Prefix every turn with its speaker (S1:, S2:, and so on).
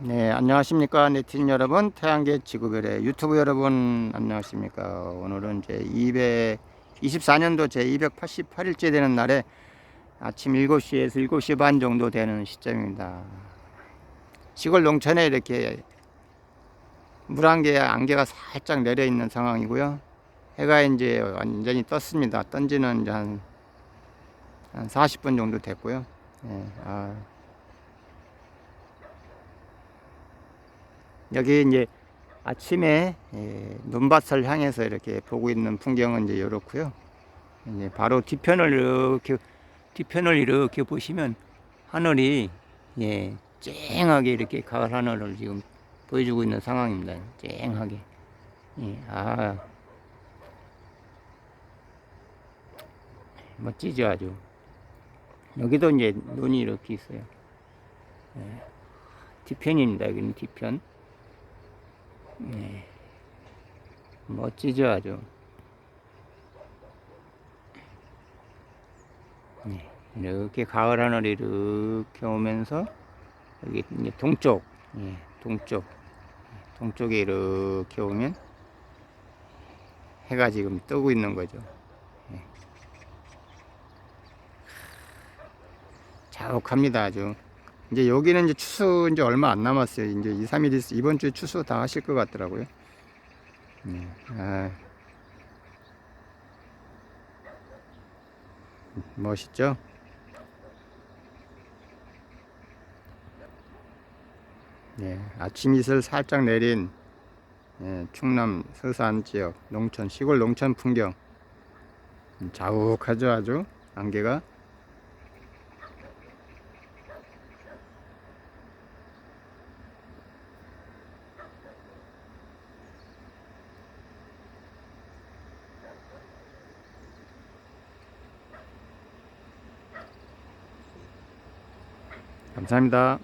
S1: 네, 안녕하십니까. 네티즌 여러분, 태양계 지구별의 유튜브 여러분, 안녕하십니까. 오늘은 제 224년도 제 288일째 되는 날에 아침 7시에서 7시 반 정도 되는 시점입니다. 시골 농촌에 이렇게 물 안개, 안개가 살짝 내려 있는 상황이고요. 해가 이제 완전히 떴습니다. 떤 지는 이제 한, 한 40분 정도 됐고요. 예, 아. 여기 이제 아침에 예, 논밭을 향해서 이렇게 보고 있는 풍경은 이제 이렇고요. 이제 바로 뒤편을 이렇게 뒤편을 이렇게 보시면 하늘이 예, 쨍하게 이렇게 가을 하늘을 지금 보여주고 있는 상황입니다. 쨍하게. 예, 아 멋지죠 아주. 여기도 이제 눈이 이렇게 있어요. 예, 뒤편입니다. 여기는 뒤편. 네. 멋지죠, 아주. 네. 이렇게 가을 하늘이 이렇게 오면서, 여기 동쪽, 예, 동쪽, 동쪽에 이렇게 오면, 해가 지금 뜨고 있는 거죠. 예. 자욱합니다, 아주. 이제 여기는 이제 추수 이제 얼마 안 남았어요. 이제 2, 3일 있, 이번 주에 추수 다 하실 것 같더라고요. 네. 아. 멋있죠? 네, 아침 이슬 살짝 내린 예, 충남 서산 지역 농촌 시골 농촌 풍경 음, 자욱하죠 아주 안개가 감사합니다.